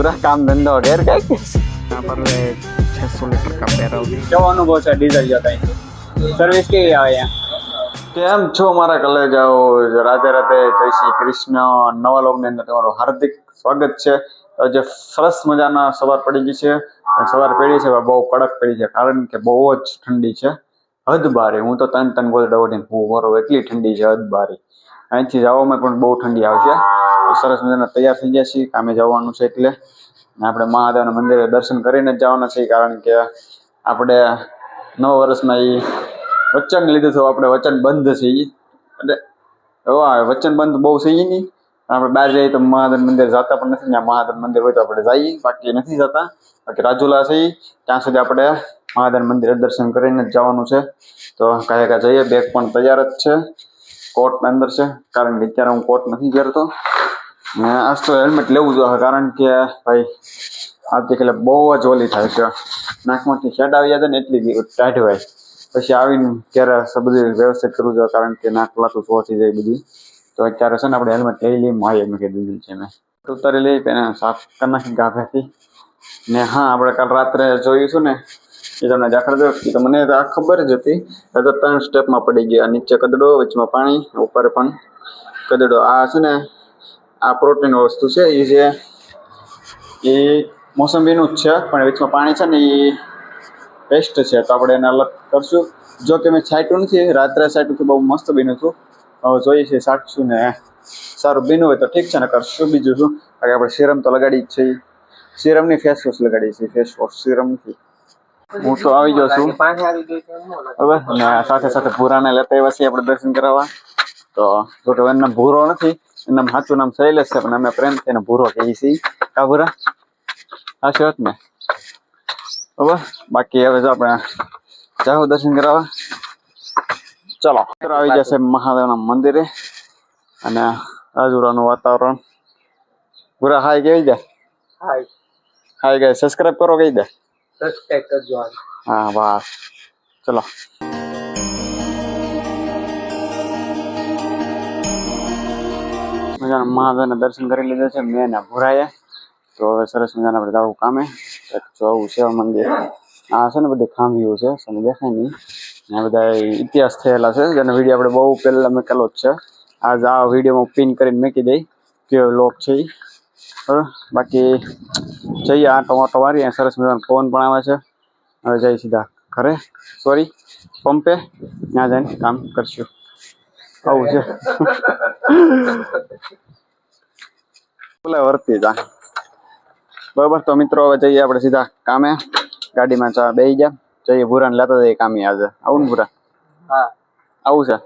પૂરા કામ ધંધો ઘેર કઈક यहाँ पर छः सौ लीटर का बैरल કેવો અનુભવ છે ડીઝલ જતા સર્વિસ કેવી આવે અહીંયા કેમ છો મારા કલેજાઓ રાધે રાધે જય શ્રી કૃષ્ણ નવા લોગની અંદર તમારું હાર્દિક સ્વાગત છે આજે સરસ મજાના સવાર પડી ગઈ છે અને સવાર પડી છે પણ બહુ કડક પડી છે કારણ કે બહુ જ ઠંડી છે હદ બારી હું તો તન તન ગોદડા ઓઢીને હું વરો એટલી ઠંડી છે હદ બારી અહીંથી જવામાં પણ બહુ ઠંડી આવશે તો સરસ મજાના તૈયાર થઈ ગયા છીએ, કામે જવાનું છે એટલે. આપણે મહાદેવના મંદિરે દર્શન કરીને જ જવાના છીએ, કારણ કે આપણે નવ વર્ષમાં એ વચન લીધું હતું આપણે વચન બંધ છે એ એટલે એવા વચન બંધ બહુ છે એ નહીં. આપણે બહાર જઈએ તો મહાદેવ મંદિર જતા પણ નથી ત્યાં મહાદેવ મંદિર હોય તો આપણે જઈએ, બાકી નથી જતા. બાકી રાજુલા છે ત્યાં સુધી આપણે મહાદેવ મંદિરે દર્શન કરીને જ જવાનું છે. તો કાંઈ કાંઈ જઈએ, બેગ પણ તૈયાર જ છે કોટ અંદર છે, કારણ કે અત્યારે હું કોટ નથી ને આજ તો હેલ્મેટ લેવું જોઈએ કારણ કે ભાઈ આવતીકાલે બહુ જ ઓલી થાય છે. નાકમાંથી શેડ આવી જાય ને એટલી ટાઢ હોય. પછી આવીને ત્યારે સ- બધું વ્યવસ્થિત કરવું જોઈએ, કારણ કે નાક લાતું થઈ જાય બધું. તો અત્યારે છે ને આપણે હેલ્મેટ લઈ લઈએ માય મેં કીધું દીધું છે મેં. ઉતારી લઈ તેને સાફ કરી નાખી ગાભેથી. ને હા, આપણે કાલ રાત્રે જોયું છું ને, એ તમને દાખલ દો તો મને આ ખબર જ હતી. ત્રણ સ્ટેપમાં પડી ગયા. નીચે કદડો, વચમાં પાણી, ઉપર પણ કદડો. આ છે ને આ પ્રોટીન વસ્તુ છે. એ જે એ મોસંબીનું જ છે, પણ વચમાં પાણી છે ને એ પેસ્ટ છે. તો આપણે એને અલગ કરશું. જો કે મેં છાંટ્યું નથી, રાત્રે છાંટ્યું તો બહુ મસ્ત બીનું હતું. હવે જોઈએ છે સાટશું ને સારું બીનું હોય તો ઠીક છે ને કરશું બીજું શું? કારણ કે આપણે સિરમ તો લગાડી જ છે સિરમની ફેસ વોશ લગાડી છે ફેસ વોશ સિરમથી હું તો આવી જાઉં છું. બરાબર? ને સાથે સાથે ભૂરાને લેતા આવ્યા છીએ આપણે દર્શન કરાવવા. તો નામ ભૂરો નથી. એનું સાચું નામ શૈલેષ છે પણ અમે પ્રેમથી એને ભૂરો કહીએ છીએ. કા ભૂરા? હા છે ને? બરાબર બાકી હવે જો આપણે જાઓ દર્શન કરાવવા. ચલો. આવી જશે મહાદેવના મંદિરે. અને રાજુરાનું વાતાવરણ. પૂરા હાઈ કેવી જાય હાય. હાય ગઈ સબસ્ક્રાઇબ કરો કહી દે. સબસ્ક્રાઇબ કરજો હા વાહ. ચલો. મજાના મહાદેવના દર્શન કરી લીધા છે. મેં ને ભુરાએ. તો હવે સરસ મજાના આપણે જવું કામે. એક જોવું છે આ મંદિર. આ છે ને બધી ખાંભીઓ છે. તમને દેખાય નહીં. ને આ બધા ઇતિહાસ થયેલા છે. જેનો વીડિયો આપણે બહુ પહેલા મેકેલો જ છે. આજ આ વિડીયોમાં પિન કરીને મૂકી દઈ. કેવો લોક છે ઈ. બરાબર? બાકી જઈએ આટો આટો મારીએ સરસ મજાનો પવન પણ આવે છે. હવે જઈ સીધા ઘરે. સોરી પંપે. ત્યાં જઈને કામ કરશું. આવું છે. વર્તી જા બરોબર તો મિત્રો હવે જઈએ આપણે સીધા કામે. ગાડીમાં ચા બેસી જા જઈએ ભૂરાને લેતા જઈએ કામે આજે. આવું ને ભૂરા? હા. આવું છે?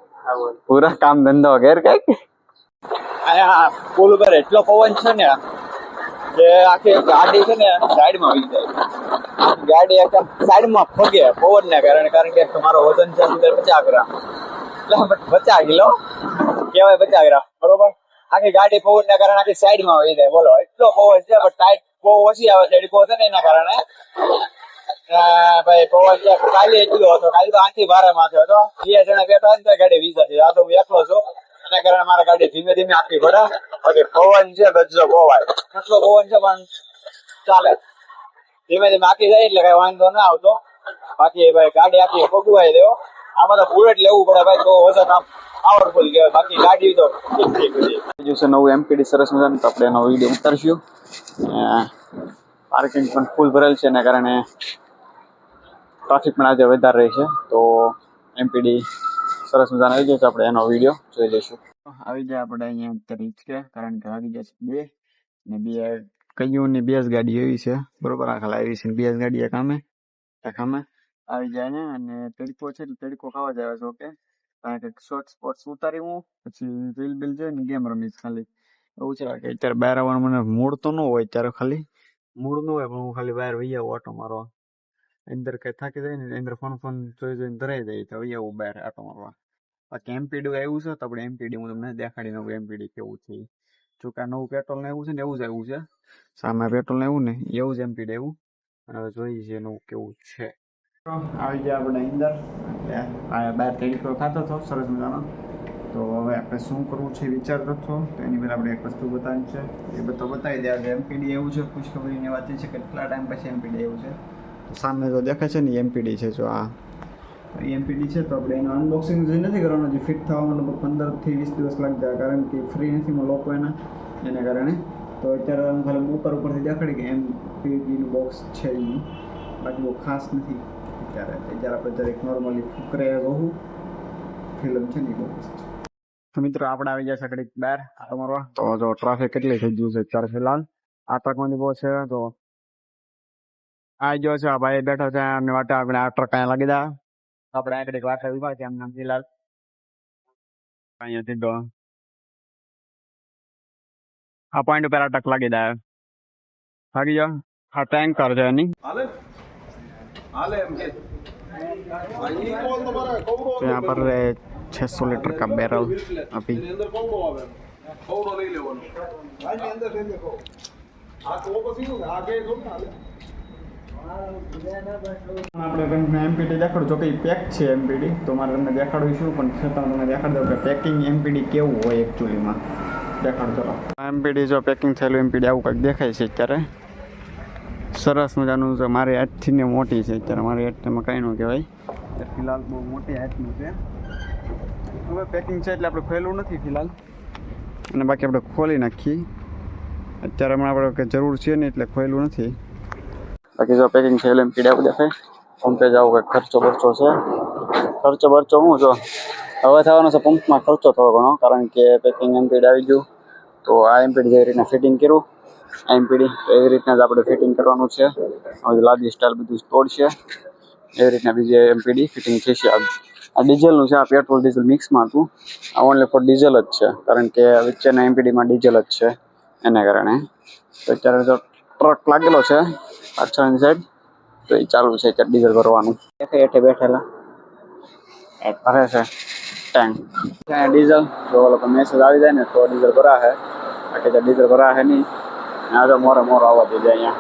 પૂરા કામ ધંધો ઘેર કંઈક? આ પુલ ઉપર એટલો પવન છે ને કે આખી ગાડી છે ને સાઈડમાં આવી જાય. ગાડી આખા સાઈડમાં ફગે પવન ના કારણે કારણ કે તમારો વજન છે અંદર પચાસ ગ્રામ. એટલે પચાસ કિલો. કહેવાય પચાસ ગ્રામ. બરોબર? આખી ગાડી પવન ના કારણે આખી સાઈડમાં વહી જાય બોલો, એટલો પવન છે, પણ ટાઈટ બહુ ઓછી આવે છે. એડકો છે એના કારણે. ભાઈ, પવન છે. કાલે એટલો હતો. કાલે તો આખી ભારે માથે હતો. બે જણા બેઠા ને ગાડી વીસ હતી આ તો હું એકલો છું. એના કારણે મારા ગાડી ધીમે ધીમે આખી ભરે. બાકી પવન છે ગજો પવાય કેટલો પવન છે, પણ ચાલે. ધીમે ધીમે આખી જાય એટલે કઈ વાંધો ના આવતો. બાકી, ભાઈ, ગાડી આખી પગવાઈ દેવો આમાં તો બુલેટ લેવું પડે ભાઈ તો વજન આમ પાવરફુલ કહેવાય. બાકી ગાડી તો ઠીક ઠીક છે. નવું એમપીડી સરસ મજાનું તો આપણે એનો વીડિયો ઉતારશું. પાર્કિંગ પણ ફૂલ ભરેલ છે એના કારણે ટ્રાફિક પણ આજે વધારે રહે છે. તો એમપીડી સરસ મજાનો આવી ગયો છે આપણે એનો વીડિયો જોઈ લઈશું. આવી જાય આપણે અહીંયા અત્યારે હિચકે કારણ કે આવી ગયા છે બે. ને બે કયું ની બે ગાડી એવી છે. બરોબર આખા લાવી આવી છે ને બે ગાડી એક કામે એક કામે આવી જાય ને, અને તડકો છે એટલે તડકો ખાવા જ આવે છે ઓકે કારણ કે શોર્ટ સ્પોર્ટ્સ ઉતારી હું પછી રીલ બિલ જોઈને ગેમ રમીશ ખાલી. એવું છે. કે અત્યારે બહાર આવવાનું મને મૂડ તો ન હોય ત્યારે ખાલી. મૂડ ન હોય પણ હું ખાલી બહાર વહી આવું આટો મારવા. અંદર કઈ થાકી જાય ને, અંદર ફોન ફોન જોઈ જોઈને ધરાઈ જાય તો વહી આવું બહાર આટો મારવા. બાકી એમપીડી આવ્યું છે, તો આપણે એમપીડી હું તમને દેખાડી નવું એમપીડી કેવું છે. જો કે નવું પેટ્રોલ ને એવું છે ને, એવું જ આવ્યું છે. સામે પેટ્રોલ ને એવું ને, એવું જ એમપીડી એવું અને હવે જોઈએ છે નવું કેવું છે. આવી ગયા આપણે અંદર. એટલે આ બહાર તડકો ખાતો હતો સરસ મજાનો. તો હવે આપણે શું કરવું છે વિચારતો હતો. તો એની પહેલાં આપણે એક વસ્તુ બતાવવાની છે. એ બધું બતાવી દે. આજે એમપીડી એવું છે ખુશખબરીની વાત છે કેટલા ટાઈમ પછી એમપીડી એવું છે? તો સામે જો દેખાય છે ને એમપીડી છે જો આ. એમપીડી છે તો આપણે એનું અનબોક્સિંગ જે નથી કરવાનું જે ફિટ થવામાં લગભગ પંદરથી વીસ દિવસ લાગી જાય કારણ કે ફ્રી નથી લોકો એના એના કારણે. તો અત્યારે હું ખાલી ઉપર ઉપરથી દેખાડી કે એમપીડીનું બોક્સ છે બાકી બહુ ખાસ નથી. અત્યારે અત્યારે આપણે જરીક નોર્મલી ફૂકરે જોવું. ફિલ્મ છે ને બહુ મિત્રો, આપણે આવી જશે ઘડીક બહાર. મારવા. તો જો ટ્રાફિક કેટલી થઈ ગયું છે અત્યારે ફિલહાલ. આ ટ્રકમાંથી બહુ છે, તો આ જો છે આ ભાઈ બેઠો છે એમને વાટે આપણે આ ટ્રક અહીંયા લાગી દા. આપણે આ ઘડીક વાટે ઊભા છે એમને ફિલહાલ. અહીંયાથી તો આ પોઈન્ટ ઉપર આ ટ્રક લાગી દા. લાગી જાઓ આ ટેન્કર છે એની. तो यहाँ पर छः सौ लीटर का बैरल अभी આપણે તમને એમપીડી દેખાડું જો કે પેક છે એમપીડી તો મારે તમને દેખાડું છું પણ છતાં તમને દેખાડી દઉં કે પેકિંગ એમપીડી કેવું હોય એકચ્યુઅલીમાં દેખાડ ચલો એમપીડી જો પેકિંગ થયેલું એમપીડી આવું કંઈક દેખાય છે અત્યારે સરસ મજાનું છે. મારી હાથથી ને મોટી છે અત્યારે. મારી હાથમાં કાંઈ ન કહેવાય. ફિલહાલ બહુ મોટી હાથનું છે. હવે પેકિંગ છે એટલે આપણે ખોલેલું નથી ફિલહાલ. અને બાકી આપણે ખોલી નાખીએ. અત્યારે હમણાં આપણે જરૂર છે નહીં એટલે ખોલેલું નથી. બાકી જો પેકિંગ થયેલું એમ પીડા દેખાય પંપે જાવ કે ખર્ચો બરચો છે. ખર્ચો બરચો શું જો? હવે થવાનો છે પંપમાં ખર્ચો થોડો ઘણો. કારણ કે પેકિંગ એમપીડ આવી ગયું. તો આ એમપીડ જેવી રીતના ફિટિંગ કર્યું. એમપીડી તો એવી રીતના જ આપણે ફિટિંગ કરવાનું છે. હવે લાદી સ્ટાઇલ બધું તોડશે. એવી રીતના બીજી એમપીડી ફિટિંગ થશે. આ આ ડીઝલનું છે આ પેટ્રોલ ડીઝલ મિક્સમાં હતું. આ ઓનલી ફોર ડીઝલ જ છે કારણ કે વચ્ચેના એમપીડીમાં ડીઝલ જ છે એને કારણે. તો અત્યારે જો ટ્રક લાગેલો છે પાછળની સાઈડ તો એ ચાલુ છે અત્યારે ડીઝલ ભરવાનું. હેઠે હેઠે બેઠેલા. એ ભરે છે ટેન્ક ત્યાં ડીઝલ જો લોકો મેસેજ આવી જાય ને તો ડીઝલ ભરાશે. બાકી તો ડીઝલ ભરાશે નહીં. આ તો મોરે મોરો આવવા દે અહીંયા.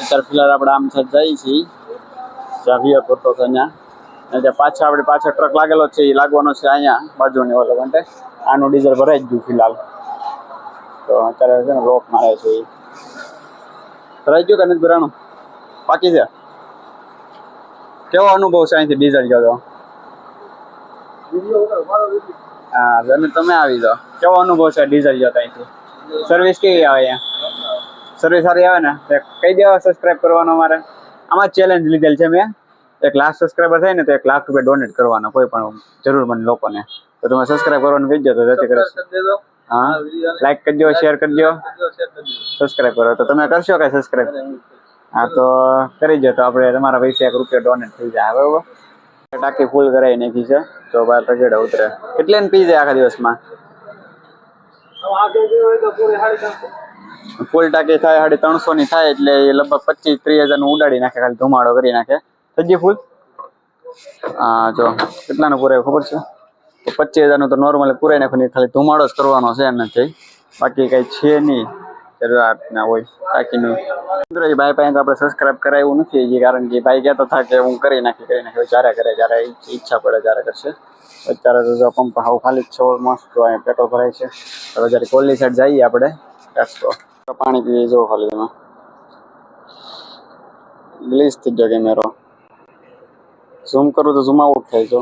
અત્યારે ફિલહાલ આપણે આમ સાઈડ જઈએ છીએ. જ્યાં પૂરતો છે અહીંયા અને ત્યાં પાછા આપણે પાછળ ટ્રક લાગેલો છે, એ લાગવાનો છે અહીંયા, બાજુની ઓલો માટે આનું ડીઝલ ભરાઈ જ ગયું ફિલહાલ. તો અત્યારે છે ને રોક મારે છે એ. ભરાઈ ગયું કે નથી ભરાણું? બાકી છે? કેવો અનુભવ છે અહીંથી ડીઝલ ગયો તો? હા, તમે આવી જાઓ. કેવો અનુભવ છે ડીઝલ ગયો અહીંથી? સર્વિસ કેવી આવે અહીંયા? સર્વિસ સારી આવે ને તો કઈ દેવા સબસ્ક્રાઇબ કરવાનો અમારે. આમાં ચેલેન્જ લીધેલ છે મેં. એક લાખ સબસ્ક્રાઈબર થાય ને તો એક લાખ રૂપિયા ડોનેટ કરવાના કોઈ પણ જરૂરમંદ લોકોને. તો તમે સબસ્ક્રાઇબ કરવાનું કહી દો તો જેથી કરે હા? લાઈક કરી દો શેર કરી દો સબસ્ક્રાઇબ કરો તો તમે કરશો કે સબસ્ક્રાઇબ હા તો કરી દો તો આપણે તમારા પૈસા એક રૂપિયા ડોનેટ થઈ જાય. બરોબર? ટાંકી ફૂલ કરાવી નાખી છે. તો બાર તગેડે ઉતરે. કેટલે ને પી જાય આખા દિવસમાં? ફૂલ ટાંકી થાય સાડી ત્રણસો ની થાય એટલે એ લગભગ પચીસ ત્રીસ હજારનું ઉડાડી નાખે, ખાલી ધુમાડો કરી નાખે. ગયું ફૂલ? હા જો, કેટલાનું પૂરે ખબર છે? તો પચીસ હજારનું તો નોર્મલી પૂરાઈ નાખવાનું ખાલી ધુમાડો જ કરવાનો છે એનાથી બાકી કઈ છે નહીં જરૂરિયાત ના હોય બાકીનું મિત્રો એ પાસે તો આપણે સબસ્ક્રાઇબ કરાવ્યું નથી કારણ કે ભાઈ કહેતો થાય કે હું કરી નાખી કરી નાખી જ્યારે કરે, જ્યારે ઈચ્છા પડે ત્યારે કરશે. અત્યારે તો પંપ હાવ ખાલી જ છે અહીંયા પેટ્રોલ ભરાય છે. હવે કોલની સાઈડ જઈએ આપણે પાણી પીએ જો ખાલી એમાં ગ્લીસ થઈ ગયો કેમેરો ઝૂમ કરું તો ઝૂમ આઉટ થાય જો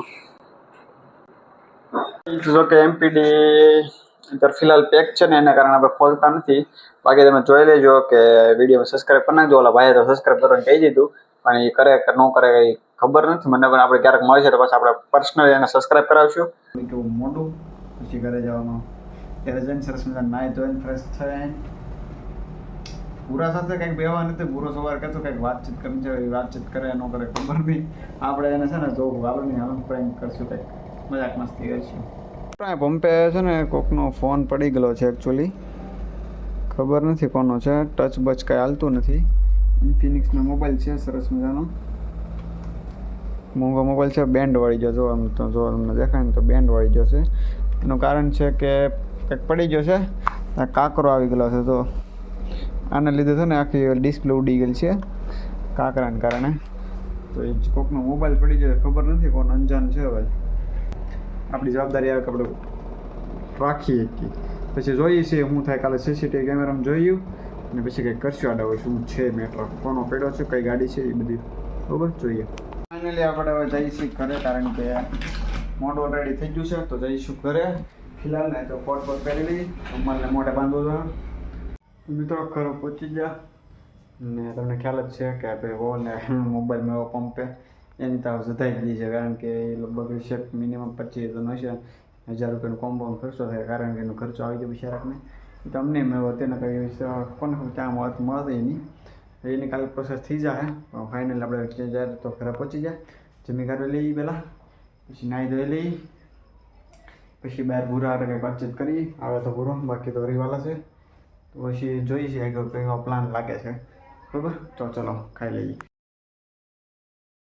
જો કે એમપીડી અંદર ફિલહાલ પેક છે ને એના કારણે આપણે ખોલતા નથી. બાકી તમે જોઈ લેજો કે વીડિયો સબસ્ક્રાઈબ કરી નાખજો. ઓલા ભાઈએ તો સબસ્ક્રાઈબ કરવાનું કહી દીધું. પણ એ કરે કે ન કરે એ ખબર નથી. મને પણ આપણે ક્યારેક મળશે તો પછી આપણે પર્સનલી એને સબસ્ક્રાઈબ કરાવશું. મોટું પછી ઘરે જવાનું. ત્યારે જઈને સરસ મજા નાય ધોઈને ફ્રેશ થાય પૂરા સાથે કંઈક બેવા નથી પૂરો સવાર કરતો કંઈક વાતચીત કરવી છે એ વાતચીત કરે ન કરે ખબર નહીં આપણે એને છે ને જો નહીં હાલો પ્રેન્ક કરશું કંઈક મજાક મસ્તી કરશું પંપે છે ને કોકનો ફોન પડી ગયેલો છે એકચ્યુઅલી ખબર નથી કોનો છે ટચ બચ કાંઈ હાલતું નથી? ઇન્ફિનિક્સનો મોબાઈલ છે સરસ મજાનો મોંઘો મોબાઈલ છે બેન્ડ વાળી ગયો જો આમ તો જો તમને દેખાય ને તો બેન્ડ વાળી ગયો છે એનું કારણ છે કે કંઈક પડી ગયો છે. આ કાંકરો આવી ગયેલો છે તો આને લીધે છે ને આખી ડિસ્પ્લે ઉડી ગયેલી છે, કાંકરાને કારણે. તો એ કોકનો મોબાઈલ પડી ગયો ખબર નથી કોણ અંજાન છે ભાઈ આપણી જવાબદારી આવે કે આપણે રાખીએ કે પછી જોઈએ છીએ શું થાય. કાલે સીસીટીવી કેમેરામાં જોયું અને પછી કંઈક કરશું આડા હોય શું છે મેટર કોનો પેડો છે, કઈ ગાડી છે, એ બધી. બરોબર? જોઈએ. ફાઇનલી આપણે હવે જઈશું ઘરે, કારણ કે મોડ ઓલરેડી થઈ ગયું છે, તો જઈશું ઘરે. ફિલહાલ ને તો કોટ પર પહેરી લઈ અમારને મોઢે બાંધો છે. મિત્રો ઘરે પહોંચી ગયા. ને તમને ખ્યાલ જ છે કે આપણે હોને મોબાઈલ મેળવો પંપે. એની તાવ જતાઈ ગઈ છે, કારણ કે એ લગભગ છે મિનિમમ પચીસ હજારનો હશે. હજાર રૂપિયાનો કોમ્પાઉન્ડ ખર્ચો થાય, કારણ કે એનો ખર્ચો આવી ગયો બિચારાકને તમને મેળવો તેને કંઈ કોને ખબર, ત્યાં મળત મળે નહીં. એની કાલે પ્રોસેસ થઈ જાય ફાઇનલ આપણે જાય તો ઘરે પહોંચી જાય. જમી કાઢી લઈ પહેલાં. પછી નાહી ધોઈ લઈ પછી બહાર ભૂરા વાતચીત કરી. આવે તો ભૂરો, બાકી તો રીવાલા છે. તો પછી જોઈ છે આગળ કંઈ પ્લાન લાગે છે. બરાબર? તો ચલો, ખાઈ લઈએ.